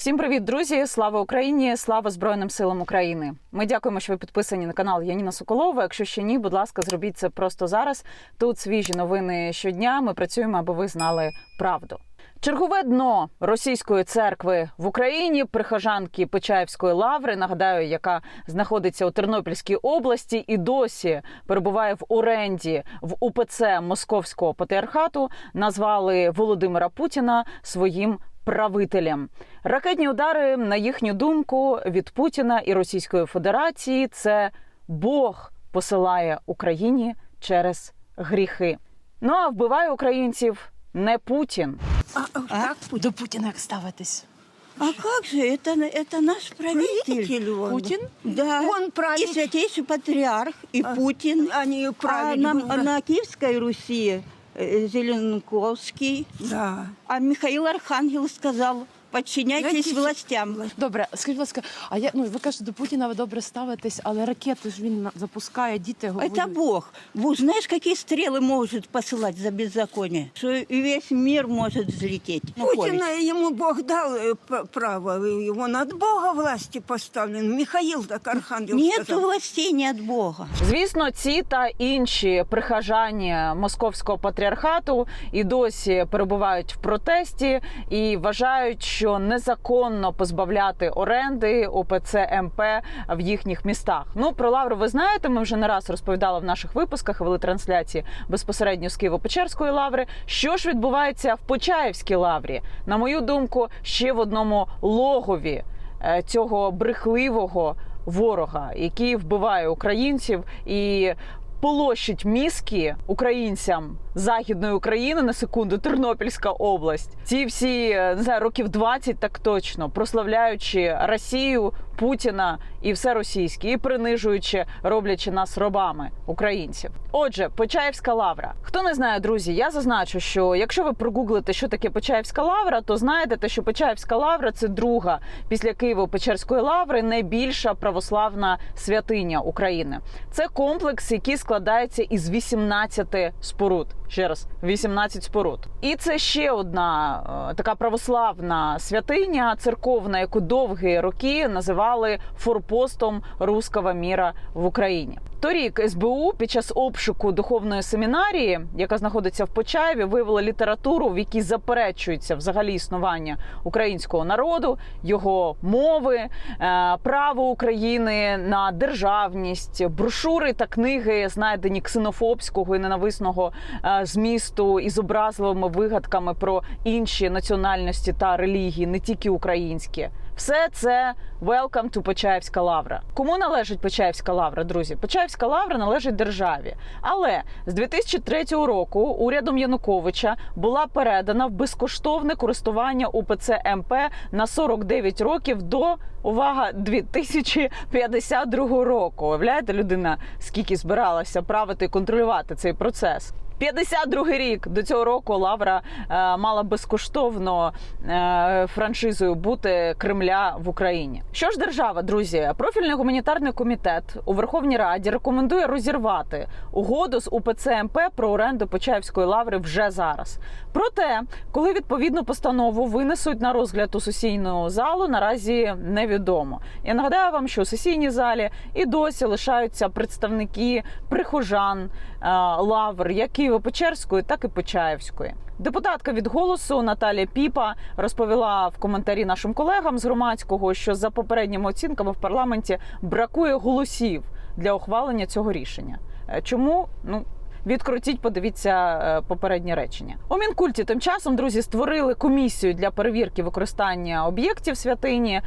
Всім привіт, друзі! Слава Україні! Слава Збройним силам України! Ми дякуємо, що ви підписані на канал Яніна Соколова. Якщо ще ні, будь ласка, зробіть це просто зараз. Тут свіжі новини щодня. Ми працюємо, аби ви знали правду. Чергове дно російської церкви в Україні прихожанки Почаївської лаври, нагадаю, яка знаходиться у Тернопільській області і досі перебуває в оренді в УПЦ Московського патріархату, назвали Володимира Путіна своїм правителем. Ракетні удари, на їхню думку, від Путіна і Російської Федерації це Бог посилає Україні через гріхи. Ну а вбиває українців не Путін. А, как до Путина як ставитесь? А как же, это, это наш правитель. Правитель он. Путин? Да. Он правит. И святейший патриарх, и Путин. Они А правили. на, бы. на Киевской Руси э, Зеленковский. Да. А Михаил Архангел сказал, подчиняйтесь Знаете, властям. Добре, скажіть, будь ласка, а я ну ви кажете, до Путіна ви добре ставитесь, але ракети ж він на- запускає, діти говорять. Это Бог. Бог, знаешь, какие стрелы может посылать за беззаконие? Что и весь мир может взлететь. Ну, Путина ему Бог дал э, п- право, и он от Бога власти поставлен. Михаил так архангел Нет сказал. властей не от Бога. Звісно, ці та інші прихожані московського патріархату і досі перебувають в протесті і вважають, що незаконно позбавляти оренди ОПЦ МП в їхніх містах. Ну про лавру ви знаєте. Ми вже не раз розповідали в наших випусках, вели трансляції безпосередньо з Києво-Печерської лаври. Що ж відбувається в Почаївській лаврі? На мою думку, ще в одному логові е, цього брехливого ворога, який вбиває українців і полощить мізки українцям західної України на секунду, Тернопільська область. Ці всі е, не знаю, років 20 так точно, прославляючи Росію, Путіна і все російське, і принижуючи, роблячи нас робами українців. Отже, Почаївська лавра. Хто не знає, друзі, я зазначу, що якщо ви прогуглите, що таке Почаївська лавра, то знаєте, що Почаївська лавра це друга після Києво-Печерської лаври найбільша православна святиня України. Це комплекс, який складається із 18 споруд. Ще раз, 18 споруд. І це ще одна е, така православна святиня церковна, яку довгі роки називали форпостом руского міра в Україні. Торік СБУ під час обшуку духовної семінарії, яка знаходиться в Почаєві, виявила літературу, в якій заперечується взагалі існування українського народу, його мови, е, право України на державність, брошури та книги, знайдені ксенофобського і ненависного е, змісту із образливими вигадками про інші національності та релігії, не тільки українські. Все це welcome to Почаївська лавра. Кому належить Почаївська лавра, друзі? Почаївська лавра належить державі. Але з 2003 року урядом Януковича була передана в безкоштовне користування УПЦ МП на 49 років до увага 2052 року. Уявляєте, людина скільки збиралася правити і контролювати цей процес. 52 рік до цього року Лавра е, мала безкоштовно е, франшизою бути Кремля в Україні. Що ж держава, друзі, профільний гуманітарний комітет у Верховній Раді рекомендує розірвати угоду з УПЦ МП про оренду Почаївської лаври вже зараз. Проте, коли відповідну постанову винесуть на розгляд у сесійну залу, наразі невідомо. Я нагадаю вам, що у сесійній залі і досі лишаються представники прихожан лавр, як Києво-Печерської, так і Почаївської. Депутатка від голосу Наталія Піпа розповіла в коментарі нашим колегам з громадського, що за попередніми оцінками в парламенті бракує голосів для ухвалення цього рішення. Е, Чому ну Відкрутіть, подивіться е, попередні речення. У мінкульті тим часом друзі створили комісію для перевірки використання об'єктів святині.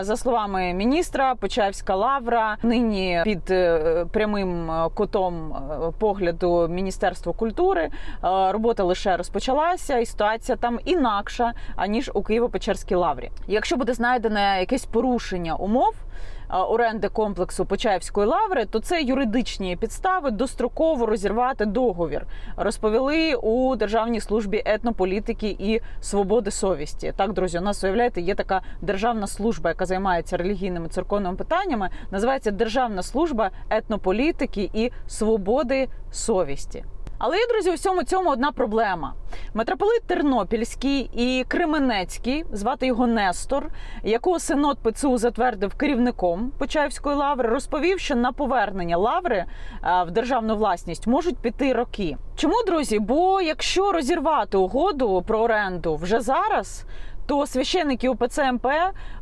За словами міністра, Почаївська лавра нині під е, прямим е, кутом е, погляду Міністерства культури. Робота лише розпочалася, і ситуація там інакша аніж у Києво-Печерській лаврі. Якщо буде знайдене якесь порушення умов. Е, Оренди комплексу Почаївської лаври, то це юридичні підстави достроково розірвати договір. Розповіли у Державній службі етнополітики і свободи совісті. Так, друзі, у нас уявляєте, є така державна служба, яка займається релігійними церковними питаннями. Називається Державна служба етнополітики і свободи совісті. Але є, друзі, у всьому цьому одна проблема. Митрополит Тернопільський і Кременецький, звати його Нестор, якого синод ПЦУ затвердив керівником Почаївської лаври, розповів, що на повернення лаври е, в державну власність можуть піти роки. Чому, друзі? Бо якщо розірвати угоду про оренду вже зараз. То священники УПЦ МП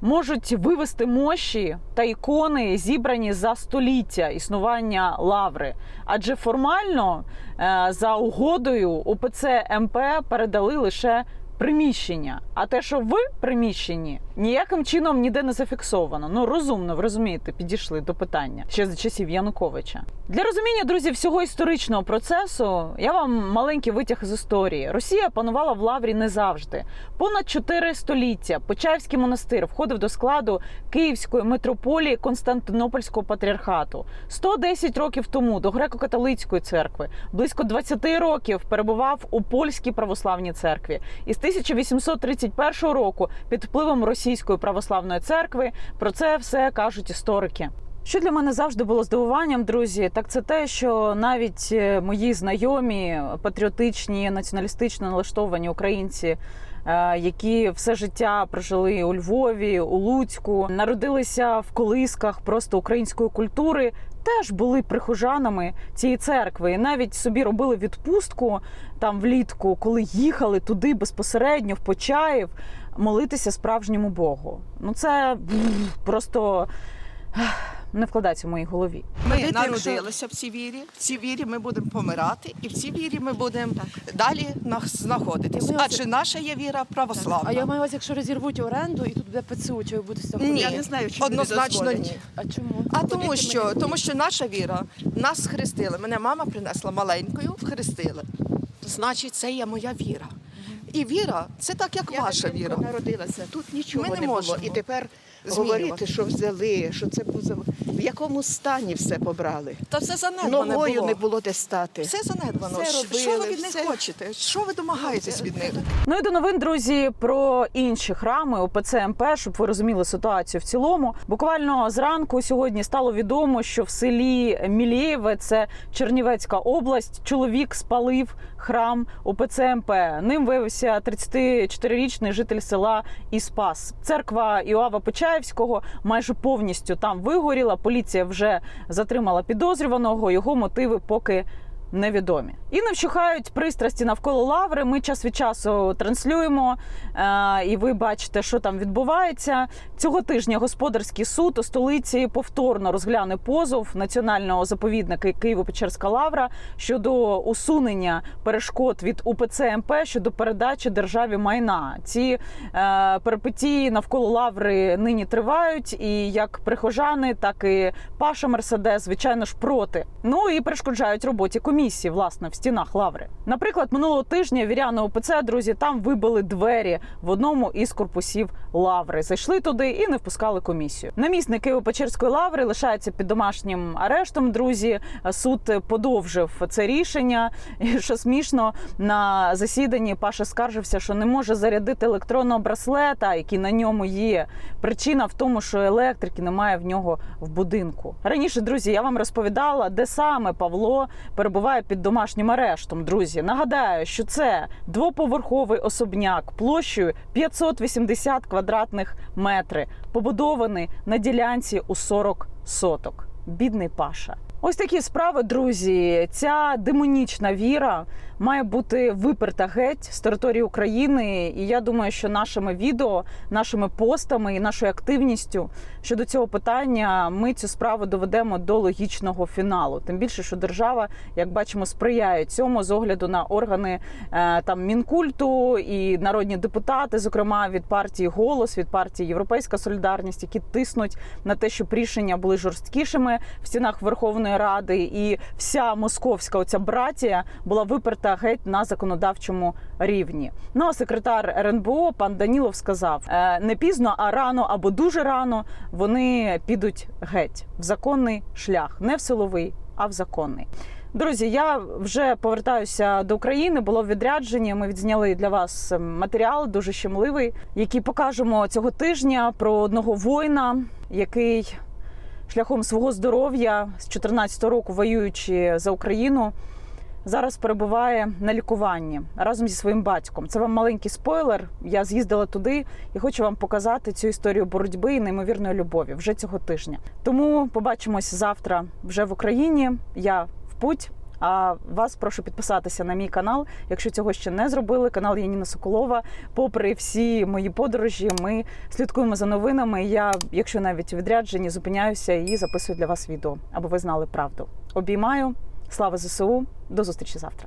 можуть вивести мощі та ікони, зібрані за століття існування лаври. Адже формально е, за угодою УПЦ МП передали лише приміщення. А те, що в приміщенні, ніяким чином ніде не зафіксовано. Ну розумно, ви розумієте, підійшли до питання ще за часів Януковича. Для розуміння, друзі, всього історичного процесу я вам маленький витяг з історії. Росія панувала в лаврі не завжди. Понад чотири століття Почаївський монастир входив до складу Київської митрополії Константинопольського патріархату. 110 років тому до греко-католицької церкви, близько 20 років перебував у польській православній церкві. І з 1831 року під впливом російської православної церкви про це все кажуть історики. Що для мене завжди було здивуванням, друзі, так це те, що навіть е, мої знайомі патріотичні, націоналістично налаштовані українці, е, які все життя прожили у Львові, у Луцьку, народилися в колисках просто української культури, теж були прихожанами цієї церкви, і навіть собі робили відпустку там влітку, коли їхали туди безпосередньо в Почаїв молитися справжньому Богу. Ну це просто не вкладається в моїй голові. Ми народилися в цій вірі, в цій вірі ми будемо помирати, і в цій вірі ми будемо далі на- знаходитись. Адже наша є віра православна. А я маю увазі, якщо розірвуть оренду і тут буде ПЦУ, чи ви будете? Ні, Я не знаю, чи однозначно ні. А чому? А тому що, тому що наша віра нас хрестили. Мене мама принесла маленькою, хрестили. Значить, це є моя віра. І віра це так, як Я ваша віра. народилася. Тут нічого Ми не не, було. можемо І тепер змінювати. говорити, що взяли, що це поза- в якому стані все побрали. Та все занедбане Ногою було. не було де стати. Все занедбано. Все Що- що ви робили, від них все. хочете? Що ви домагаєтесь від них? Ну і до новин, друзі, про інші храми ОПЦ МП, щоб ви розуміли ситуацію в цілому. Буквально зранку сьогодні стало відомо, що в селі Мілєєве, це Чернівецька область, чоловік спалив храм ОПЦ МП. Ним виявився 34-річний житель села Іспас. Церква Іоава Почаївського майже повністю там вигоріла. Поліція вже затримала підозрюваного. Його мотиви поки невідомі. І не вщухають пристрасті навколо лаври. Ми час від часу транслюємо, е, і ви бачите, що там відбувається. Цього тижня господарський суд у столиці повторно розгляне позов національного заповідника Києво-Печерська лавра щодо усунення перешкод від УПЦ МП щодо передачі державі майна. Ці е, перипетії навколо лаври нині тривають, і як прихожани, так і Паша Мерседес, звичайно ж, проти. Ну і перешкоджають роботі комісії, власне, в стінах лаври. Наприклад, минулого тижня віряни ОПЦ, друзі, там вибили двері в одному із корпусів лаври. Зайшли туди і не впускали комісію. Намісник Києво-Печерської лаври лишається під домашнім арештом. Друзі, суд подовжив це рішення. І що смішно на засіданні Паша скаржився, що не може зарядити електронного браслета, який на ньому є. Причина в тому, що електрики немає в нього в будинку. Раніше, друзі, я вам розповідала, де саме Павло перебуває під домашнім арештом. Друзі, нагадаю, що це двоповерховий особняк площею 580 квадратних метрів, побудований на ділянці у 40 соток. Бідний Паша. Ось такі справи, друзі. Ця демонічна віра має бути виперта геть з території України. І я думаю, що нашими відео, нашими постами і нашою активністю щодо цього питання ми цю справу доведемо до логічного фіналу. Тим більше, що держава, як бачимо, сприяє цьому з огляду на органи е, там мінкульту і народні депутати, зокрема від партії Голос, від партії Європейська Солідарність, які тиснуть на те, щоб рішення були жорсткішими в стінах Верховної Ради, і вся московська оця братія була виперта геть на законодавчому рівні. Ну а секретар РНБО пан Данілов сказав: «Е, не пізно, а рано або дуже рано вони підуть геть в законний шлях, не в силовий, а в законний. Друзі, я вже повертаюся до України. Було в відрядженні. Ми відзняли для вас матеріал дуже щемливий, який покажемо цього тижня про одного воїна, який шляхом свого здоров'я з 14 року воюючи за Україну, зараз перебуває на лікуванні разом зі своїм батьком. Це вам маленький спойлер. Я з'їздила туди і хочу вам показати цю історію боротьби і неймовірної любові вже цього тижня. Тому побачимось завтра вже в Україні. Я в путь. А вас прошу підписатися на мій канал, якщо цього ще не зробили. Канал Яніна Соколова. Попри всі мої подорожі, ми слідкуємо за новинами. Я, якщо навіть у відрядженні, зупиняюся і записую для вас відео, аби ви знали правду. Обіймаю. Слава ЗСУ. До зустрічі завтра.